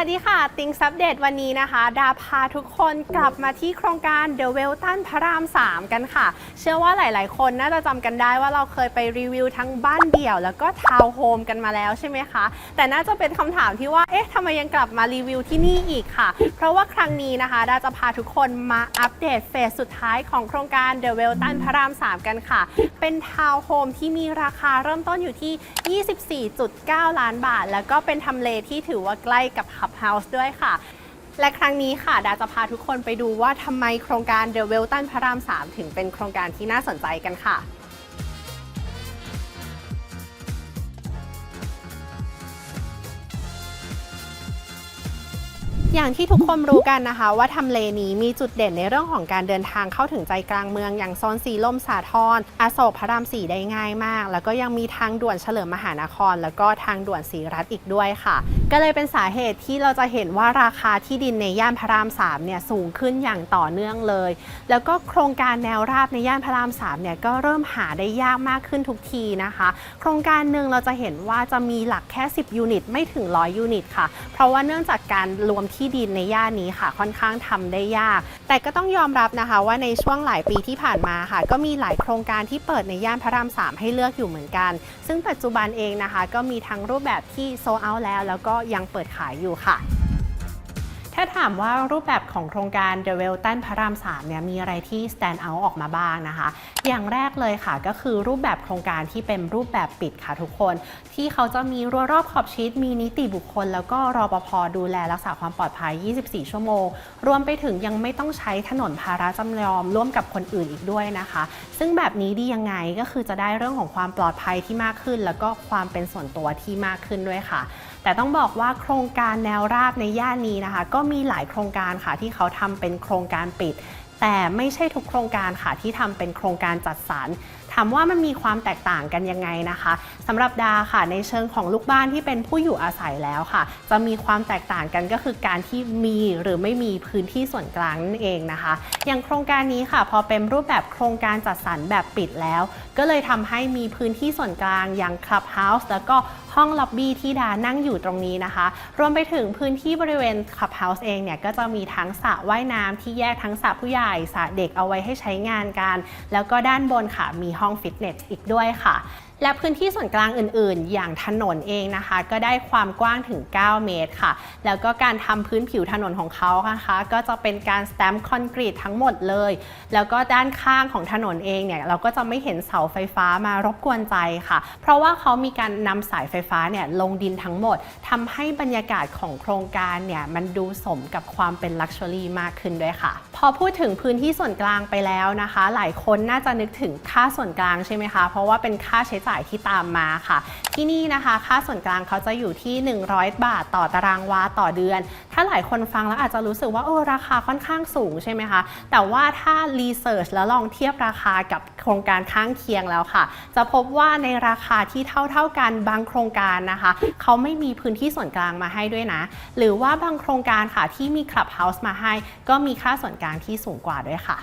วัสดีค่ะ ติงซับเดตวันนี้นะคะ ดาพาทุกคนกลับมาที่โครงการ The w e l t o n พระราม 3 กันค่ะ เชื่อว่าหลาย ๆ คนน่าจะจำกันได้ว่าเราเคยไปรีวิวทั้งบ้านเดี่ยว แล้วก็ทาวน์โฮมกันมาแล้วใช่ไหมคะ แต่น่าจะเป็นคำถามที่ว่า เอ๊ะทำไมยังกลับมารีวิวที่นี่อีกค่ะ เพราะว่าครั้งนี้นะคะ ดาจะพาทุกคนมาอัปเดตเฟสสุดท้ายของโครงการ The w e l t o n พระราม 3 กันค่ะ เป็นทาวน์โฮมที่มีราคาเริ่มต้นอยู่ที่ 24.9 ล้านบาท แล้วก็เป็นทำเลที่ถือว่าใกล้กับเฮาส์ด้วยค่ะ และครั้งนี้ค่ะ ดาจะพาทุกคนไปดูว่าทำไมโครงการ The w e l t o n พระราม 3 ถึงเป็นโครงการที่น่าสนใจกันค่ะ อย่างที่ทุกคนรู้กันนะคะ ว่าทำเลนี้มีจุดเด่นในเรื่องของการเดินทางเข้าถึงใจกลางเมือง อย่างโซนสีลมสาทรอโศกพระรามสีได้ง่ายมาก แล้วก็ยังมีทางด่วนเฉลิมมหานคร แล้วก็ทางด่วนสีรัฐอีกด้วยค่ะ ก็เลยเป็นสาเหตุที่เราจะเห็นว่าราคาที่ดินในย่านพระราม3เนี่ยสูงขึ้นอย่างต่อเนื่องเลย แล้วก็โครงการแนวราบในย่านพระราม3เนี่ยก็เริ่มหาได้ยากมากขึ้นทุกทีนะคะ โครงการหนึ่งเราจะเห็นว่าจะมีหลักแค่ 10 ยูนิต ไม่ถึง 100 ยูนิตค่ะ เพราะว่าเนื่องจากการรวมที่ที่ดินในย่านนี้ค่ะค่อนข้างทำได้ยาก แต่ก็ต้องยอมรับนะคะว่าในช่วงหลายปีที่ผ่านมาค่ะ ก็มีหลายโครงการที่เปิดในย่านพระราม3ให้เลือกอยู่เหมือนกัน ซึ่งปัจจุบันเองนะคะ ก็มีทั้งรูปแบบที่โซเอาแล้ว แล้วก็ยังเปิดขายอยู่ค่ะ ถ้าถามว่ารูปแบบของโครงการ The w e l t o n พระราม3เนี่ยมีอะไรที่ stand out ออกมาบ้างนะคะ อย่างแรกเลยค่ะก็คือรูปแบบโครงการที่เป็นรูปแบบปิดค่ะทุกคน ที่เขาจะมีรั้วรอบขอบชิด มีนิติบุคคล แล้วก็รอปภดูแลรักษาความปลอดภัย 24 ชั่วโมง รวมไปถึงยังไม่ต้องใช้ถนนภาระจำยอมร่วมกับคนอื่นอีกด้วยนะคะ ซึ่งแบบนี้ดียังไงก็คือจะได้เรื่องของความปลอดภัยที่มากขึ้น แล้วก็ความเป็นส่วนตัวที่มากขึ้นด้วยค่ะ แต่ต้องบอกว่าโครงการแนวราบในย่านนี้นะคะ ก็มีหลายโครงการค่ะที่เขาทำเป็นโครงการปิด แต่ไม่ใช่ทุกโครงการค่ะที่ทำเป็นโครงการจัดสรร ถามว่ามันมีความแตกต่างกันยังไงนะคะสำหรับดาค่ะในเชิงของลูกบ้านที่เป็นผู้อยู่อาศัยแล้วค่ะ จะมีความแตกต่างกันก็คือการที่มีหรือไม่มีพื้นที่ส่วนกลางนั่นเองนะคะ อย่างโครงการนี้ค่ะ พอเป็นรูปแบบโครงการจัดสรรแบบปิดแล้ว ก็เลยทำให้มีพื้นที่ส่วนกลางอย่าง Clubhouse แล้วก็ห้องล็อบบี้ที่ดานั่งอยู่ตรงนี้นะคะ รวมไปถึงพื้นที่บริเวณ Clubhouse เองเนี่ยก็จะมีทั้งสระว่ายน้ำที่แยกทั้งสระผู้ใหญ่สระเด็กเอาไว้ให้ใช้งานกัน แล้วก็ด้านบนค่ะมีห้องฟิตเนสอีกด้วยค่ะและพื้นที่ส่วนกลางอื่นๆ อย่างถนนเองนะคะ ก็ได้ความกว้างถึง 9 เมตรค่ะ แล้วก็การทำพื้นผิวถนนของเขานะคะ ก็จะเป็นการสแตมป์คอนกรีตทั้งหมดเลย แล้วก็ด้านข้างของถนนเองเนี่ยเราก็จะไม่เห็นเสาไฟฟ้ามารบกวนใจค่ะ เพราะว่าเขามีการนำสายไฟฟ้าเนี่ยลงดินทั้งหมดทำให้บรรยากาศของโครงการเนี่ยมันดูสมกับความเป็นลักชัวรี่มากขึ้นด้วยค่ะ พอพูดถึงพื้นที่ส่วนกลางไปแล้วนะคะ หลายคนน่าจะนึกถึงค่าส่วนกลางใช่ไหมคะเพราะว่าเป็นค่าใช้จ่ายที่ตามมาค่ะ ที่นี่นะคะ ค่าส่วนกลางเขาจะอยู่ที่ 100 บาทต่อตารางวาต่อเดือน ถ้าหลายคนฟังแล้วอาจจะรู้สึกว่าโอ้ราคาค่อนข้างสูงใช่ไหมคะ แต่ว่าถ้ารีเสิร์ชแล้วลองเทียบราคากับโครงการข้างเคียงแล้วค่ะ จะพบว่าในราคาที่เท่าๆกันบางโครงการนะคะ เขาไม่มีพื้นที่ส่วนกลางมาให้ด้วยนะ หรือว่าบางโครงการค่ะที่มี Clubhouse มาให้ ก็มีค่าส่วนกลางที่สูงกว่าด้วยค่ะ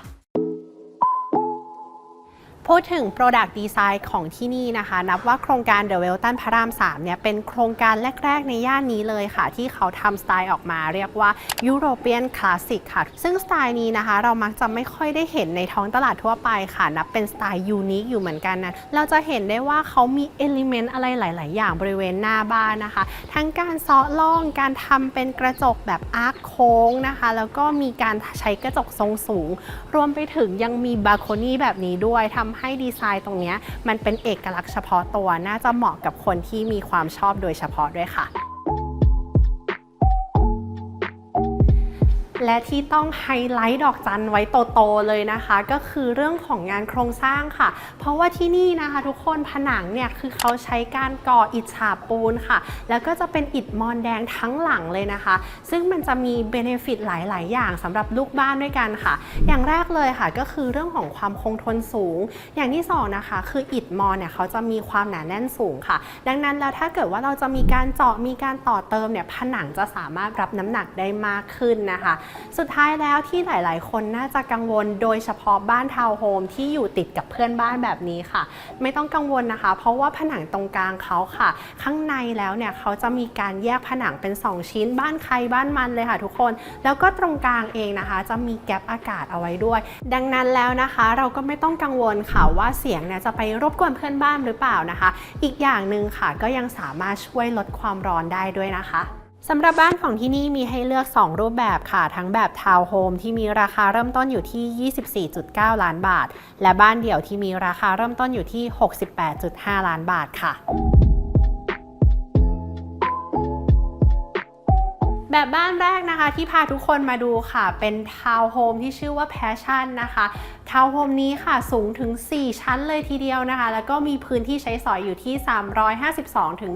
พูดถึง Product Design ของที่นี่นะคะ นับว่าโครงการ The w e l t o n พระราม 3 เนี่ย เป็นโครงการแรก ๆ ในย่านนี้เลยค่ะ ที่เขาทำสไตล์ออกมาเรียกว่า European Classic ค่ะ ซึ่งสไตล์นี้นะคะ เรามักจะไม่ค่อยได้เห็นในท้องตลาดทั่วไปค่ะ นับเป็นสไตล์ยูนิคอยู่เหมือนกันนะเราจะเห็นได้ว่าเขามีเอลิเมนต์อะไรหลาย ๆ อย่างบริเวณหน้าบ้านนะคะ ทั้งการซาะล่องการทำเป็นกระจกแบบอาร์คโค้งนะคะ แล้วก็มีการใช้กระจกทรงสูง รวมไปถึงยังมีบาร์โคนี่แบบนี้ด้วยทำให้ดีไซน์ตรงนี้มันเป็นเอกลักษณ์เฉพาะตัวน่าจะเหมาะกับคนที่มีความชอบโดยเฉพาะด้วยค่ะ และที่ต้องไฮไลท์ดอกจันไว้โตๆเลยนะคะ ก็คือเรื่องของงานโครงสร้างค่ะ เพราะว่าที่นี่นะคะ ทุกคนผนังเนี่ยคือเขาใช้การก่ออิฐฉาบปูนค่ะ แล้วก็จะเป็นอิฐมอนแดงทั้งหลังเลยนะคะ ซึ่งมันจะมีเบเนฟิตหลาย ๆ อย่างสำหรับลูกบ้านด้วยกันค่ะ อย่างแรกเลยค่ะก็คือเรื่องของความคงทนสูง อย่างที่สองนะคะคืออิฐมอนเนี่ยเขาจะมีความหนาแน่นสูงค่ะ ดังนั้นแล้วถ้าเกิดว่าเราจะมีการเจาะมีการต่อเติมเนี่ยผนังจะสามารถรับน้ำหนักได้มากขึ้นนะคะสุดท้ายแล้วที่หลาย ๆ คนน่าจะกังวลโดยเฉพาะบ้านทาวน์โฮมที่อยู่ติดกับเพื่อนบ้านแบบนี้ค่ะ ไม่ต้องกังวลนะคะ เพราะว่าผนังตรงกลางเขาค่ะ ข้างในแล้วเนี่ยเขาจะมีการแยกผนังเป็น 2 ชิ้น บ้านใครบ้านมันเลยค่ะทุกคน แล้วก็ตรงกลางเองนะคะ จะมีแกลบอากาศเอาไว้ด้วย ดังนั้นแล้วนะคะ เราก็ไม่ต้องกังวลค่ะว่าเสียงเนี่ยจะไปรบกวนเพื่อนบ้านหรือเปล่านะคะ อีกอย่างหนึ่งค่ะก็ยังสามารถช่วยลดความร้อนได้ด้วยนะคะ สำหรับบ้านของที่นี่มีให้เลือก 2 รูปแบบค่ะ ทั้งแบบทาวน์โฮมที่มีราคาเริ่มต้นอยู่ที่ 24.9 ล้านบาท และบ้านเดี่ยวที่มีราคาเริ่มต้นอยู่ที่ 68.5 ล้านบาทค่ะแบบบ้านแรกนะคะที่พาทุกคนมาดูค่ะ เป็นทาวน์โฮมที่ชื่อว่า Passion นะคะทาวน์โฮมนี้ค่ะสูงถึง 4 ชั้นเลยทีเดียวนะคะ แล้วก็มีพื้นที่ใช้สอยอยู่ที่ 352ถึง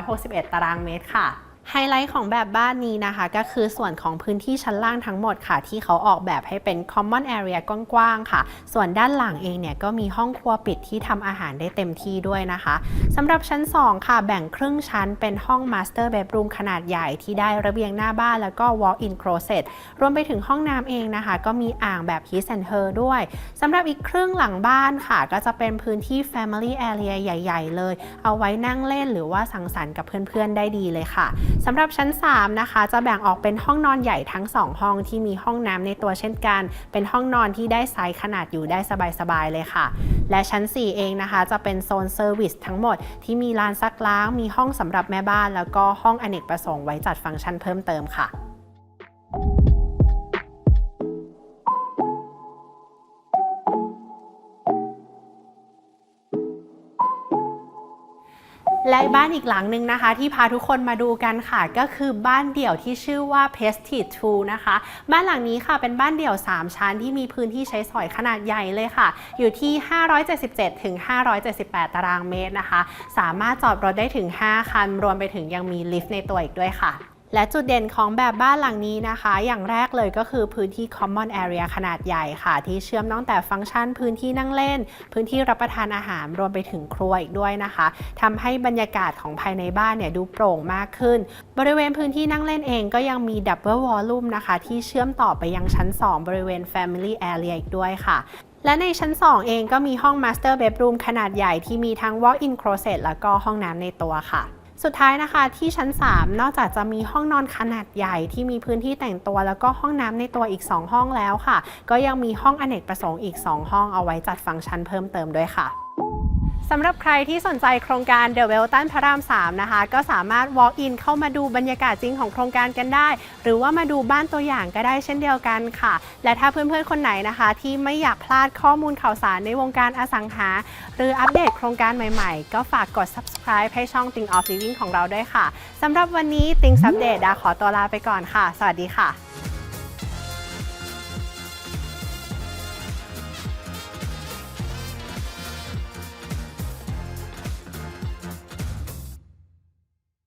361 ตารางเมตรค่ะ ไฮไลท์ของแบบบ้านนี้นะคะ ก็คือส่วนของพื้นที่ชั้นล่างทั้งหมดค่ะ ที่เขาออกแบบให้เป็น common area กว้างๆค่ะ ส่วนด้านหลังเองเนี่ยก็มีห้องครัวปิดที่ทำอาหารได้เต็มที่ด้วยนะคะสำหรับชั้น 2 ค่ะ แบ่งครึ่งชั้นเป็นห้อง master bedroom ขนาดใหญ่ที่ได้ระเบียงหน้าบ้านแล้วก็ walk-in closet รวมไปถึงห้องน้ำเองนะคะ ก็มีอ่างแบบ his and her ด้วยสำหรับอีกครึ่งหลังบ้านค่ะ ก็จะเป็นพื้นที่ family area ใหญ่ ๆ เลย เอาไว้นั่งเล่นหรือว่าสังสรรค์กับเพื่อนๆได้ดีเลยค่ะสำหรับชั้น 3 นะคะ จะแบ่งออกเป็นห้องนอนใหญ่ทั้ง 2 ห้องที่มีห้องน้ำในตัวเช่นกัน เป็นห้องนอนที่ได้ไซส์ขนาดอยู่ได้สบายๆเลยค่ะ และชั้น 4 เองนะคะ จะเป็นโซนเซอร์วิสทั้งหมดที่มีลานซักล้าง มีห้องสำหรับแม่บ้าน แล้วก็ห้องอเนกประสงค์ไว้จัดฟังก์ชันเพิ่มเติมค่ะ และบ้านอีกหลังหนึ่งนะคะ ที่พาทุกคนมาดูกันค่ะ ก็คือบ้านเดี่ยวที่ชื่อว่า p e s t i t 2นะคะ บ้านหลังนี้ค่ะเป็นบ้านเดี่ยว 3 ชั้นที่มีพื้นที่ใช้สอยขนาดใหญ่เลยค่ะ อยู่ที่ 577ถึง578 ตารางเมตรนะคะ สามารถจอดรถได้ถึง 5 คัน รวมไปถึงยังมีลิฟต์ในตัวอีกด้วยค่ะ และจุดเด่นของแบบบ้านหลังนี้นะคะ อย่างแรกเลยก็คือพื้นที่ common area ขนาดใหญ่ค่ะ ที่เชื่อมตั้งแต่ฟังก์ชันพื้นที่นั่งเล่น พื้นที่รับประทานอาหารรวมไปถึงครัวอีกด้วยนะคะทำให้บรรยากาศของภายในบ้านเนี่ยดูโปร่งมากขึ้น บริเวณพื้นที่นั่งเล่นเองก็ยังมี double volume นะคะ ที่เชื่อมต่อไปยังชั้น 2 บริเวณ family area อีกด้วยค่ะและในชั้น 2 เองก็มีห้อง master bedroom ขนาดใหญ่ที่มีทั้ง walk-in closet แล้วก็ห้องน้ำในตัวค่ะ สุดท้ายนะคะที่ชั้น 3 นอกจากจะมีห้องนอนขนาดใหญ่ที่มีพื้นที่แต่งตัว แล้วก็ห้องน้ำในตัวอีก 2 ห้องแล้วค่ะ ก็ยังมีห้องอเนกประสงค์อีก 2 ห้องเอาไว้จัดฟังก์ชันเพิ่มเติมด้วยค่ะ สำหรับใครที่สนใจโครงการ The w e l t o n พระราม 3 นะคะ ก็สามารถ walk in เข้ามาดูบรรยากาศจริงของโครงการกันได้ หรือว่ามาดูบ้านตัวอย่างก็ได้เช่นเดียวกันค่ะ และถ้าเพื่อนๆ คนไหนนะคะ ที่ไม่อยากพลาดข้อมูลข่าวสารในวงการอสังหา หรืออัปเดตโครงการใหม่ๆ ก็ฝากกด subscribe ให้ช่อง Think of Living ของเราด้วยค่ะสำหรับวันนี้ Think Update ดาขอตัวลาไปก่อนค่ะ สวัสดีค่ะ